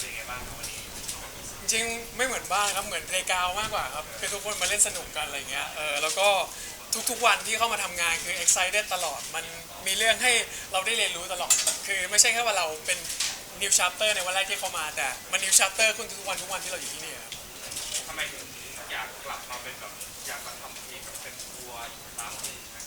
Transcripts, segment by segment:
เป็นยังไงบ้างครับวันนี้จริงๆไม่เหมือนบ้านครับเหมือนเพลงกาวมากกว่าครับคือทุกคนมาเล่นสนุกกันอะไรเงี้ยเออแล้วก็ทุกๆวันที่เข้ามาทำงานคือ excited ตลอดมันมีเรื่องให้เราได้เรียนรู้ตลอด คือไม่ใช่แค่ว่าเราเป็น new chapter ในวันแรกที่เข้ามาแต่มัน new chapter ขึ้นทุกวันทุกวันที่เราอยู่ที่นี่ครับ ทำไมถึงอยากกลับมาเป็นแบบอยากมาทำเพลงแบบเป็นทัวร์อีกครั้งหนึ่งนะ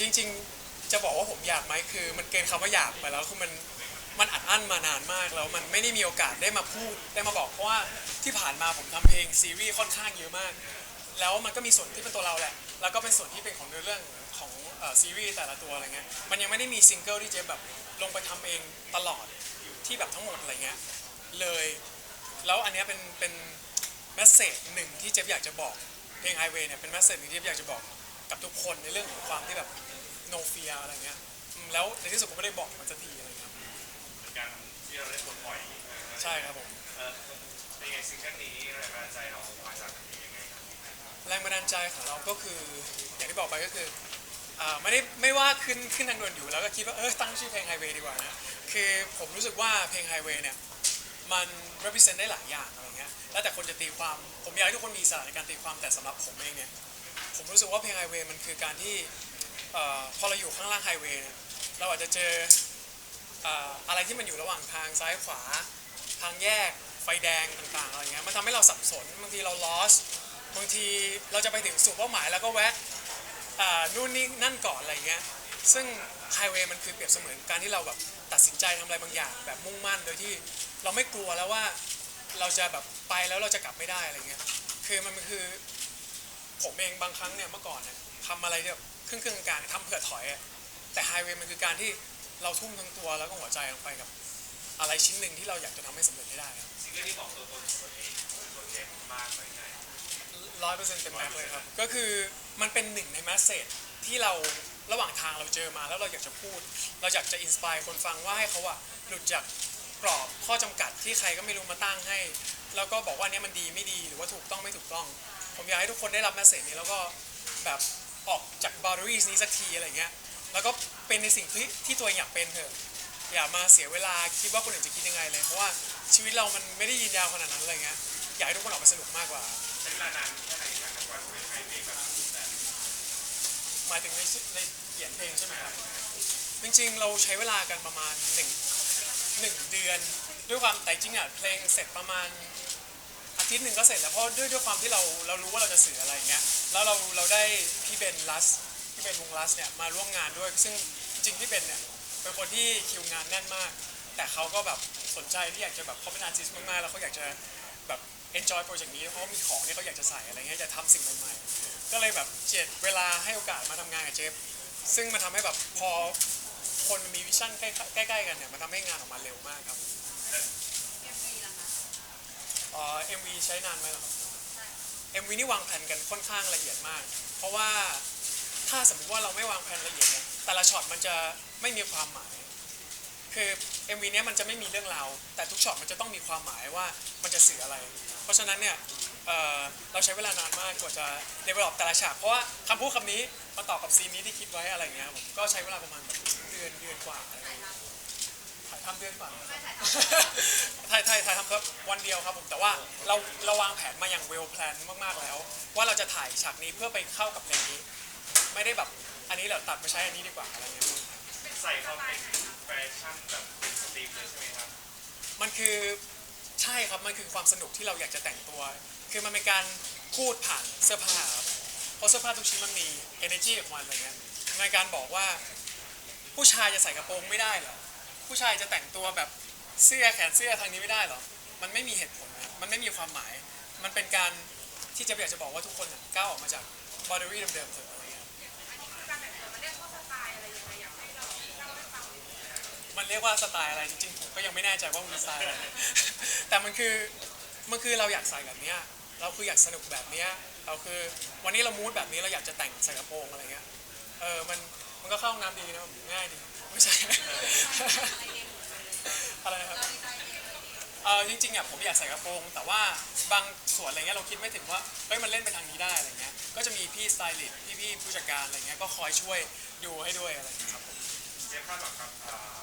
จริงๆ จะบอกว่าผมอยากไหมคือ มันเกินคำว่าอยากไปแล้วคือมันมัน อั้นมานานมากแล้วมันไม่ได้มีโอกาสได้มาพูดได้มาบอกเพราะว่าที่ผ่านมาผมทำเพลงซีรีส์ค่อนข้างเยอะมาก แล้วมันก็มีส่วนที่เป็นตัวเราแหละ แล้วก็เป็นส่วนที่เป็นของเนื้อเรื่องของเอ่อซีรีส์แต่ละตัวอะไรเงี้ยมันยังไม่ได้มีซิงเกิลที่เจฟแบบลงไปทำเองตลอดที่แบบทั้งหมดอะไรเงี้ยเลยแล้วอันเนี้ยเป็นเป็นแมสเซจหนึ่งที่เจฟอยากจะบอกเพลง Highway เนี่ยเป็นแมสเซจหนึ่งที่เจฟอยากจะบอกกับทุกคนในเรื่องของความที่แบบ no fear อะไรเงี้ยอืมแล้วในที่สุดผมก็ได้บอกมันสักที กันที่เราได้ปลดปล่อยใช่ครับผม เออเป็นไงซิงเกิลนี้แรงบันดาลใจเรามาจากยังไงครับแรงบันดาลใจของเราก็คือ อย่างที่บอกไปก็คืออ่าไม่ได้ไม่ว่าขึ้นขึ้นทางด่วนอยู่แล้วก็คิดว่าเออตั้งชื่อเพลง Highway ดีกว่านะคือผมรู้สึกว่าเพลง Highway เนี่ยมัน represent ได้หลายอย่างอะไรเงี้ยแล้วแต่คนจะตีความผมอยากให้ทุกคนมีอิสระในการตีความแต่สำหรับผมเองเนี่ยผมรู้สึกว่าเพลง Highway มันคือการที่เอ่อพอเราอยู่ข้างล่าง Highway เนี่ยเราอาจจะเจอเอะไรที่มันอยู่ระหว่างทางซ้ายขวา ทางแยกไฟแดงต่างๆอะไรเงี้ยมันทำให้เราสับสนบางทีเรา lost บางทีเราจะไปถึงสู่เป้าหมายแล้วก็แวะนู่นนี่นั่นก่อนอะไรเงี้ยซึ่งไฮเวย์มันคือเปรียบเสมือนการที่เราแบบตัดสินใจทำอะไรบางอย่าง แบบมุ่งมั่นโดยที่เราไม่กลัวแล้วว่าเราจะแบบไปแล้วเราจะกลับไม่ได้อะไรเงี้ยคือมันคือผมเองบางครั้งเนี่ยเมื่อก่อนเนี่ยทำอะไรเนี่ยครึ่งๆกลางทำเผื่อถอยแต่ไฮเวย์มันคือการที่ เราทุ่มทั้งตัวแล้วก็หัวใจลงไปกับ อะไรชิ้นหนึ่งที่เราอยากจะทำให้สำเร็จให้ได้ครับซิงเกิลที่บอกตัวตนของตัวเองตัวเจมมากไหมไงร้อยเปอร์เซ็นต์เต็มแม็กซ์เลยครับ ก็คือมันเป็นหนึ่งในแมสเซจที่เราระหว่างทางเราเจอมาแล้วเราอยากจะพูด เราอยากจะอินสปายคนฟังว่าให้เขาอะหลุดจากกรอบข้อจำกัดที่ใครก็ไม่รู้มาตั้งให้ แล้วก็บอกว่าอันเนี้ยมันดีไม่ดีหรือว่าถูกต้องไม่ถูกต้อง ผมอยากให้ทุกคนได้รับแมสเซจนี้แล้วก็แบบออกจากบาร์ r รีสนี้สักทีอะไรเงี้ย แล้วก็เป็นในสิ่งที่ที่ตัวเองอยากเป็นเถอะอย่ามาเสียเวลาคิดว่าคนอื่นจะคิดยังไงเลยเพราะว่าชีวิตเรามันไม่ได้ยืนยาวขนาดนั้นอะไรเงี้ยอยากให้ทุกคนออกมาสนุกมากกว่าใช้เวลานานแค่ไหนนะกับการเป็นไฮเวย์แบบแบบหมายถึงในชื่อในเขียนเพลงใช่ไหมครับจริงๆ เราใช้เวลากันประมาณหนึ่งหนึ่งเดือน ด้วยความแต่จริงอะเพลงเสร็จประมาณอาทิตย์หนึ่งก็เสร็จแล้วเพราะด้วยด้วยความที่เราเรารู้ว่าเราจะสื่ออะไรอย่างเงี้ยแล้วเราเราได้พี่เบนลัส พี่เบนวงลัสเนี่ยมาร่วมงานด้วย ซึ่งจริงๆพี่เบนเนี่ยเป็นคนที่คิวงานแน่นมาก แต่เขาก็แบบสนใจที่อยากจะแบบเขาเป็นอาร์ติสต์มากๆแล้วเขาอยากจะแบบ enjoy โปรเจกต์นี้เพราะว่ามีของที่เขาอยากจะใส่อะไรเงี้ยจะทำสิ่งใหม่ๆก็เลยแบบเจ็ดเวลาให้โอกาสมาทำงานกับเจฟซึ่งมันทำให้แบบพอคนมันมีวิชั่นใกล้ใกล้ๆกันเนี่ยมันทำให้งานออกมาเร็วมากครับเอ่อ MV ใช้นานไหมล่ะครับ MV นี่วางแผนกันค่อนข้างละเอียดมาก เพราะว่า ถ้าสมมติว่าเราไม่วางแผนละเอียดเนี่ยแต่ละช็อตมันจะไม่มีความหมาย คือ MV เนี้ยมันจะไม่มีเรื่องราวแต่ทุกช็อตมันจะต้องมีความหมายว่ามันจะสื่ออะไร เพราะฉะนั้นเนี่ยเอ่อเราใช้เวลานานมากกว่าจะ develop แต่ละฉากเพราะว่าคำพูดคำนี้มาต่อกับซีนนี้ที่คิดไว้อะไรเงี้ยผมก็ใช้เวลาประมาณแบบเดือนเดือนกว่าอะไรเงี้ยถ่ายทำเดือนกว่าถ่ายถ่ายถ่ายทำครับวันเดียวครับผมแต่ว่าเราเราวางแผนมาอย่าง well plan มากๆแล้ว ว่าเราจะถ่ายฉากนี้เพื่อไปเข้ากับเพลงนี้ ไม่ได้แบบอันนี้เราตัดมาใช้อันนี้ดีกว่าอะไรอย่างเงี้ยใส่ความเป็นแฟชั่นแบบสตรีมเลยใช่ไหมครับ มันคือใช่ครับมันคือความสนุกที่เราอยากจะแต่งตัว คือมันเป็นการพูดผ่านเสื้อผ้าครับเพราะเสื้อผ้าทุกชิ้นมันมี energy ของมันอะไรเงี้ยมันเป็นการบอกว่า ผู้ชายจะใส่กระโปรงไม่ได้เหรอผู้ชายจะแต่งตัวแบบเสื้อแขนเสื้อทางนี้ไม่ได้เหรอมันไม่มีเหตุผลนะมันไม่มีความหมาย มันเป็นการที่จะอยากจะบอกว่าทุกคนน่ะก้าวออกมาจากบอด e รี่เดิมๆเถอะอะไรเงี้ย มันเรียกว่าสไตล์อะไรจริงๆผมก็ยังไม่แน่ใจว่ามันสไตล์อะไร แต่มันคือมันคือเราอยากใส่แบบเนี้ยเราคืออยากสนุกแบบเนี้ยเราคือวันนี้เรามูดแบบนี้เราอยากจะแต่งใส่กระโปรงอะไรเงี้ยเออมันมันก็เข้าห้องน้ำดีนะง่ายดีไม่ใช่อะไรนะครับเออจริงๆอะผมอยากใส่กระโปรง แต่ว่าบางส่วนอะไรเงี้ยเราคิดไม่ถึงว่าเฮ้ยมันเล่นไปทางนี้ได้อะไรเงี้ยก็จะมีพี่สไตลิสต์พี่พี่ๆผู้จัดการอะไรเงี้ยก็คอยช่วยดูให้ด้วยอะไรเงี้ยครับผมเจมคาหวังครับ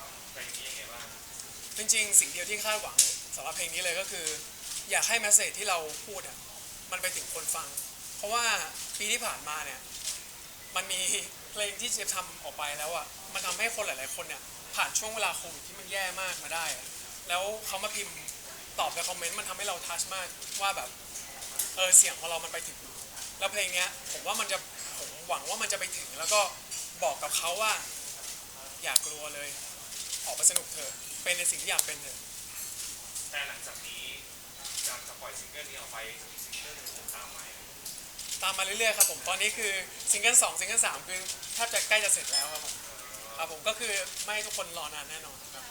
จริงๆ สิ่งเดียวที่คาดหวังสำหรับเพลงนี้เลยก็คือ อยากให้แมสเซจที่เราพูดอะมันไปถึงคนฟัง เพราะว่าปีที่ผ่านมาเนี่ยมันมีเพลงที่เจฟทำออกไปแล้วอะมันทำให้คนหลาย ๆ คนเนี่ยผ่านช่วงเวลาโควิดที่มันแย่มากมาได้อะแล้วเขามาพิมพ์ตอบในคอมเมนต์มันทำให้เราทัชมากว่าแบบเออเสียงของเรามันไปถึง แล้วเพลงเนี้ยผมว่ามันจะผมหวังว่ามันจะไปถึง แล้วก็บอกกับเขาว่า อย่ากลัวเลย ออกมาสนุกเถอะเป็นในสิ่งที่อยากเป็นเถอะแต่หลังจากนี้การจะปล่อยซิงเกิลนี้ออกไปจะมีซิงเกิลอื่นตามมาตามมาเรื่อยๆครับผมตอนนี้คือซิงเกิลสองซิงเกิลสามคือแทบจะใกล้จะเสร็จแล้วครับผมครับผมก็คือไม่ให้ทุกคนรอนานแน่นอนครับ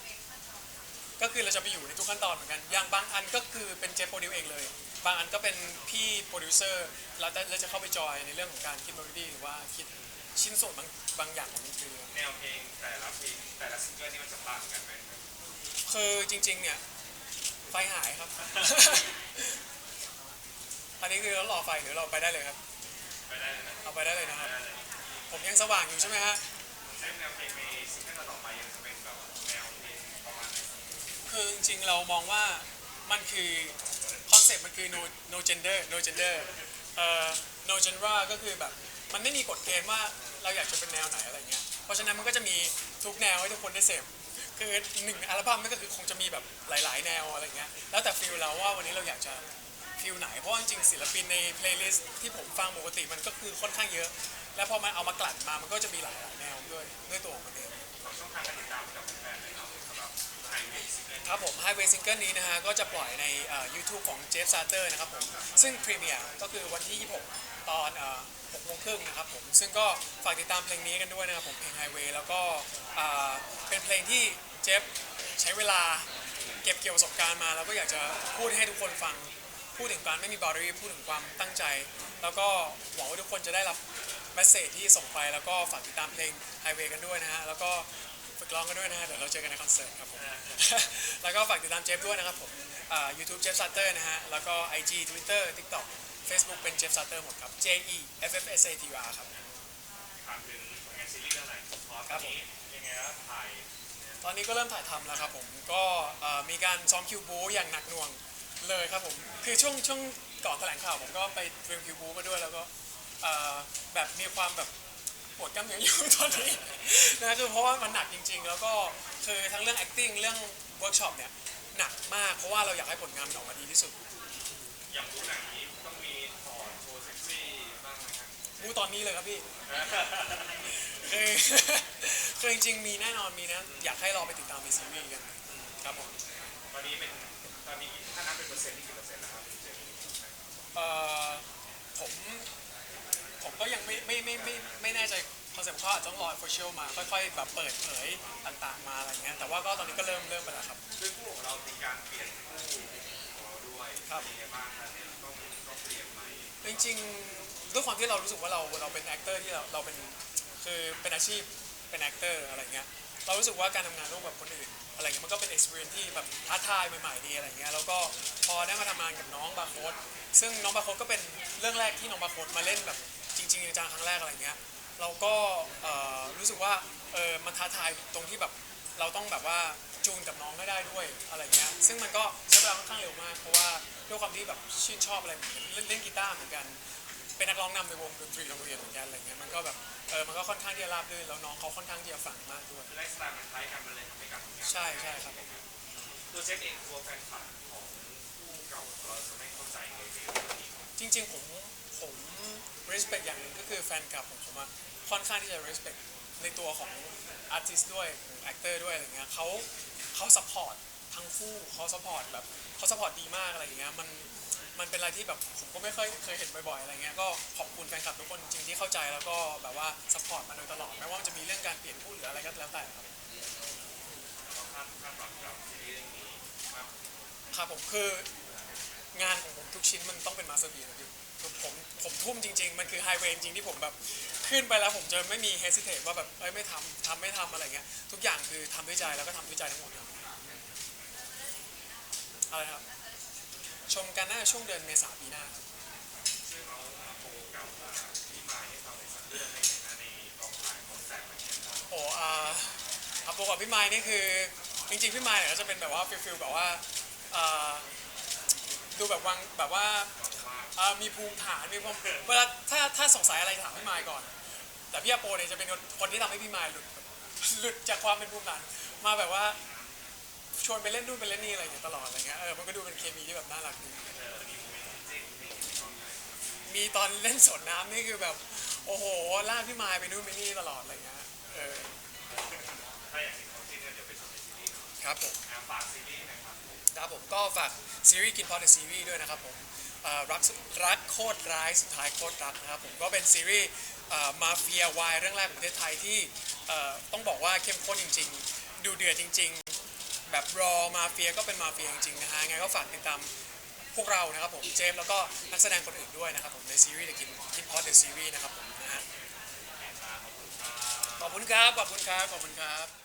ก็คือเราจะไปอยู่ในทุกขั้นตอนเหมือนกัน อย่างบางอันก็คือเป็นเจฟโปรดิวเองเลย บางอันก็เป็นพี่โปรดิวเซอร์แล้วเราจะเข้าไปจอยในเรื่องของการคิดเมโลดี้หรือว่าคิด ชิ้นส่วนบางบางอย่างของดนตรีครับแนวเพลงแต่ละเพลงแต่ละซิงเกิลนี่มันจะต่างกันไหมคือจริง ๆ เนี่ยไฟหายครับ อันนี้คือเรารอไฟหรือเราไปได้เลยครับ ไปได้เลยนะเอาไปได้เลยนะครับไปได้เลยผมยังสว่างอยู่ใช่ไหมฮะเช่นแนวเพลงในซิงเกิลต่อไปยังจะเป็นแบบแนวเพลงประมาณไหนคือจริงๆเรามองว่ามันคือคอนเซ็ปต์มันคือ no no gender no gender เอ่อ no genre ก็คือแบบ มันไม่มีกฎเกณฑ์ว่า เราอยากจะเป็นแนวไหนอะไรเงี้ย เพราะฉะนั้นมันก็จะมีทุกแนวให้ทุกคนได้เสพ คือหนึ่งอัลบั้มมันก็คือคงจะมีแบบหลาย ๆ แนวอะไรเงี้ย แล้วแต่ฟิลเราว่าวันนี้เราอยากจะฟิลไหน เพราะว่าจริงๆศิลปินในเพลย์ลิสต์ที่ผมฟังปกติมันก็คือค่อนข้างเยอะ แล้วพอมันเอามากลั่นมามันก็จะมีหลาย ๆ แนวด้วยด้วยตัวของมันเองขอช่องทางการติดตามกับแฟนๆเลยครับสำหรับไฮเวย์ซิงเกิลครับผม Highway Single นี้นะฮะก็จะปล่อยใน YouTube ของ Jeff Sarter นะครับผม ซึ่งพรีเมียร์ก็คือวันที่ 26 ตอน เอ่อ6โมงครึ่งนะครับผม ซึ่งก็ฝากติดตามเพลงนี้กันด้วยนะครับผมเพลง Highway แล้วก็อ่าเป็นเพลงที่เจฟใช้เวลาเก็บเกี่ยวประสบการณ์มา แล้วก็อยากจะพูดให้ทุกคนฟัง พูดถึงการไม่มีบารีพูดถึงความตั้งใจ แล้วก็หวังว่าทุกคนจะได้รับเมสเซจที่ส่งไป แล้วก็ฝากติดตามเพลง Highway กันด้วยนะฮะ แล้วก็ฝึกร้องกันด้วยนะฮะ เดี๋ยวเราเจอกันในคอนเสิร์ตครับผม แล้วก็ฝากติดตามเจฟด้วยนะครับผมอ่า YouTube เจฟซัตเตอร์นะฮะ แล้วก็ IG Twitter TikTok Facebook เป็นเจฟซัตเตอร์หมดครับ J E F F S A T U R ครับ ถามถึงผลงานซีรีส์เรื่องอะไรพอตอนนี้ยังไงแล้วถ่ายตอนนี้ก็เริ่มถ่ายทำแล้วครับผม ก็เอ่อมีการซ้อมคิวบูอย่างหนักหน่วงเลยครับผม คือช่วงช่วงก่อนแถลงข่าวผมก็ไปเตรียมคิวบูมาด้วยแล้วก็เอ่อแบบมีความแบบปวดกล้ามเนื้ออยู่ ตอนนี้นะคือเพราะว่ามันหนักจริง ๆ แล้วก็คือทั้งเรื่อง acting เรื่องเวิร์กช็อปเนี่ยหนักมากเพราะว่าเราอยากให้ผลงานมันออกมาดีที่สุด อย่างรู้หนังนี้ต้องมีถอดโชว์เซ็กซี่บ้างไหมครั บบูตอนนี้เลยครับพี่ คือคือจริงๆมีแน่นอนมีนะ อยากให้รอไปติดตามในซีรีส์กันครับผมตอนนี้เป็นตอนนี้ถ้านับเป็นเปอร์เซ็นต์นี่กี่เปอร์เซ็นต์แล้วครับเจมส์เอ่อผมผมก็ยังไม่ไม่ไม่ไม่ไม่แน่ใจคอนเซ็ปต์เขาอาจจะต้องรอ official มาค่อยๆแบบเปิดเผยต่างๆมาอะไรเงี้ยแต่ว่าก็ตอนนี้ก็เริ่มเริ่มไปแล้วครับด้วยคู่ของเรามีการเปลี่ยนคู่ของเราด้วยครับเป็นยังไงบ้างครับเนี่ยต้องต้องเปลี่ยนไหมจริงๆ ด้วยความที่เรารู้สึกว่าเราเราเป็น actor ที่เราเราเป็นคือเป็นอาชีพเป็น actor อร์อะไรเงี้ยเรารู้สึกว่าการทำงานร่วมกับคนอื่นอะไรเงี้ยมันก็เป็น experience ที่แบบท้าทายใหม่ๆดีอะไรเงี้ยแล้วก็พอได้มาทำงานกับน้องบาโคสซึ่งน้องบาโคสก็เป็นเรื่องแรกที่น้องบาโคสมาเล่นแบบจริงๆจังๆครั้งแรกอะไรเงี้ยเราก็เอ่อรู้สึกว่าเออมันท้าทายตรงที่แบบเราต้องแบบว่าจูนกับน้องให้ได้ด้วยอะไรเงี้ยซึ่งมันก็ใช้เวลาค่อนข้างเร็วมากเพราะว่าด้วยความที่แบบชื่นชอบอะไรเหมือนกันเล่นเล่นกีตาร์เหมือนกัน เป็นนักร้องนำในวงดนตรีโรงเรียนเหมือนกันอะไรเงี้ยมันก็แบบเออมันก็ค่อนข้างที่จะราบรื่นแล้วน้องเขาค่อนข้างที่จะฝังมากด้วย คือไลฟ์สไตล์มันคล้ายกันมันเลยทำให้การทำงานใช่ใช่ครับผมตัวเจฟเองกลัวแฟนคลับของคู่เก่าของเราจะไม่เข้าใจในเรื่องนี้จริง ๆ ผมผม respect อย่างหนึ่งก็คือแฟนคลับของผมอะค่อนข้างที่จะ respect ในตัวของ artist ด้วยของ actor ด้วยอะไรเงี้ยเขาเขา support ทั้งคู่เขา support แบบเขา support ดีมากอะไรเงี้ยมัน มันเป็นอะไรที่แบบผมก็ไม่ค่อยเคยเห็นบ่อยๆอะไรเงี้ยก็ขอบคุณแฟนคลับทุกคนจริงๆที่เข้าใจแล้วก็แบบว่า support มาโดยตลอดไม่ว่ามันจะมีเรื่องการเปลี่ยนผู้หรืออะไรก็แล้วแต่ครับครับผมคืองานของผมทุกชิ้นมันต้องเป็นมาสเตอร์พีนะพี่ผมผมทุ่มจริง ๆ มันคือไฮเวย์จริงๆที่ผมแบบขึ้นไปแล้วผมจะไม่มีเฮสิเทตว่าแบบเอ้ยไม่ทำทำไม่ทำอะไรเงี้ยทุกอย่างคือทำด้วยใจแล้วก็ทำด้วยใจทั้งหมดครับอะไรครับ ชมกันน่าจะช่วงเดือนเมษาปีหน้าครับซึ่งเราโทรกับพี่มายให้ฟังในอยสักเรื่องในในกองถ่ายคอนแสปต์อะไรเงี้ยครับโอ้อาอาโปกับพี่ไม้นี่คือจริงๆพี่ไม้เนี่ยก็จะเป็นแบบว่าฟิลฟิลแบบว่าเอ่อดูแบบวังแบบว่าเอ่อมีภูมิฐานมีความเวลาถ้าถ้าสงสัยอะไรถามพี่มายก่อน แต่พี่อาโปเนี่ยจะเป็นคนคนที่ทำให้พี่มายหลุดหลุดจากความเป็นภูมิฐานมาแบบว่า ชวนไปเล่นนู่นไปเล่นนี่อะไรอย่างเงี้ยตลอดอะไรเงี้ยเออมันก็ดูเป็นเคมีที่แบบน่ารักดีมีตอนเล่นสวนน้ำนี่คือแบบ โอ้โหลากพี่มายไปนู่นไปนี่ตลอดอะไรเงี้ยเออถ้าอยางที่เขาที่เนี่ยเดี๋ยวไปชมในซีรีส์เนาะครับผมอะฝากซีรีส์น่อยครับครับผมก็ฝากซีรีส์กินพอดซีรีส์ด้วยนะครับผมเอ่อรักรักโคตรร้ายสุดท้ายโคตรรักนะครับผมก็เป็นซีรีส์มาเฟียวายเรื่องแรกของประเทศไทยที่เอ่อต้องบอกว่าเข้มข้นจริง ๆ ดูเดือดจริงๆ แบบรอมาเฟียก็เป็นมาเฟียจริงๆนะฮะยังไงก็ฝากติดตามพวกเรานะครับผมเจมส์แล้วก็นักแสดงคนอื่นด้วยนะครับผมในซีรีส์ The Kin Kin Pod The Series นะครับผมนะฮะขอบคุณครับขอบคุณครับขอบคุณครับ